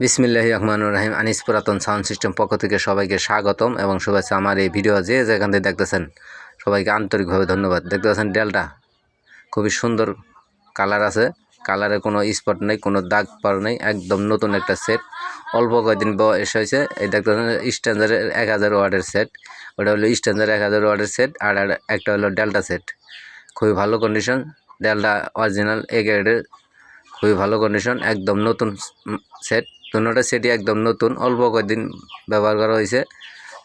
বিসমিল্লাহ রহমানুর রাহিম। আনিস পুরাতন সাউন্ড সিস্টেম পক্ষ থেকে সবাইকে স্বাগতম এবং শুভেচ্ছা। আমার এই ভিডিও যে যেখান থেকে দেখতেছেন, সবাইকে আন্তরিকভাবে ধন্যবাদ। দেখতে পাচ্ছেন ডেলটা খুবই সুন্দর কালার আছে। কালারে কোনো স্পট নেই, কোনো দাগ পার নেই, একদম নতুন একটা সেট অল্প কয়েকদিন বয়স হয়েছে। এই দেখতে পাচ্ছেন স্ট্যান্ডারের এক হাজার ওয়ার্ডের সেট ওটা হলো স্ট্যান্ডার্ড এক হাজার ওয়ার্ডের সেট আর আর একটা হলো ডেল্টা সেট খুবই ভালো কন্ডিশন ডেল্টা অরিজিনাল এ গ্রেডের খুবই ভালো কন্ডিশন একদম নতুন সেট দুটা সেটি একদম নতুন, অল্প কয়েকদিন ব্যবহার করা হয়েছে।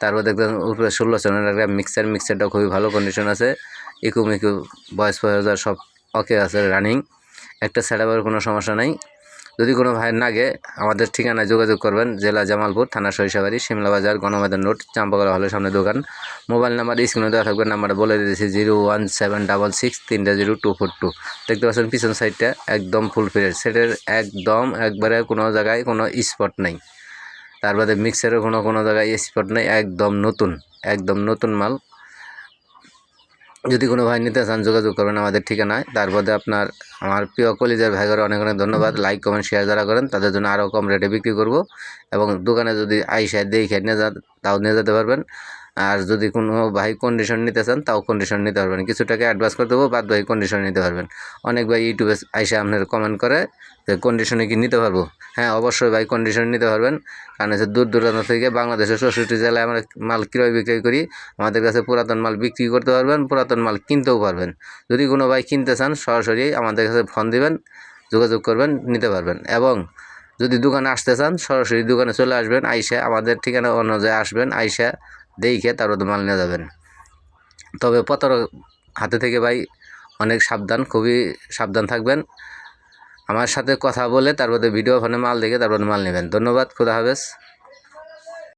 তারপর দেখবেন উপরে ষোলো সনের একটা মিক্সার মিক্সারটা খুবই ভালো কন্ডিশন আছে। ইকু মিকু বয়স সব ওকে আছে রানিং একটা সেট কোনো সমস্যা নাই। যদি কোনো ভাইয়ের নাগে আমাদের ঠিকানায় যোগাযোগ করবেন। জেলা জামালপুর, থানা সরিষাবাড়ি শিমলা বাজার, গণমাদার নোট চাম্পাকলা হলের সামনে দোকান। মোবাইল নাম্বার স্ক্রিনে দেওয়া থাকবে নাম্বারটা বলে দিয়েছি, zero one seven double six তিনটা জিরো টু ফোর টু। দেখতে পাচ্ছেন পিছন সাইডটা একদম ফুল ফিরের সেটের একদম একবারে কোনো জায়গায় কোনো স্পট নেই। তার বাদে মিক্সারের কোনো কোনো জায়গায় স্পট নেই। একদম নতুন একদম নতুন মাল। যদি কোনো ভাই নিতে চান, যোগাযোগ করবেন আমাদের ঠিকানায়। তার আপনার, আমার প্রিয় কলিজার ভাইগর অনেক অনেক ধন্যবাদ। লাইক কমেন্ট শেয়ার যারা করেন, তাদের জন্য আরও কম রেটে বিক্রি করব। এবং দোকানে যদি আইসা দেখে নিয়ে যান, তাও নিয়ে যেতে পারবেন। আর যদি কোনো ভাই কন্ডিশন নিতে চান, তাও কন্ডিশন নিতে পারবেন। কিছু টাকা অ্যাডভান্স করে দেবো, বাদ ভাই কন্ডিশন নিতে পারবেন। অনেক ভাই ইউটিউবে আইসা আপনার কমেন্ট করে যে কন্ডিশনে কি নিতে পারব। হ্যাঁ অবশ্যই ভাই কন্ডিশন নিতে পারবেন। কারণ হচ্ছে দূর দূরান্ত থেকে বাংলাদেশের চৌষট্টি জেলায় আমরা মাল ক্রয় বিক্রয় করি। আমাদের কাছে পুরাতন মাল বিক্রি করতে পারবেন, পুরাতন মাল কিনতেও পারবেন। যদি কোনো ভাই কিনতে চান, সরাসরি আমাদের কাছে ফোন দিবেন, যোগাযোগ করবেন, নিতে পারবেন। এবং যদি দোকানে আসতে চান, সরাসরি দোকানে চলে আসবেন, আইসা আমাদের ঠিকানা অনুযায়ী আসবেন, আইসা দেখে তারপর মাল নিয়ে যাবেন। তবে প্রতারক হাতে থেকে ভাই অনেক সাবধান, খুবই সাবধান থাকবেন। আমার সাথে কথা বলে তারপরে ভিডিও ফোনে মাল দেখে তারপরে মাল নেবেন। ধন্যবাদ, খুদা হাফেজ।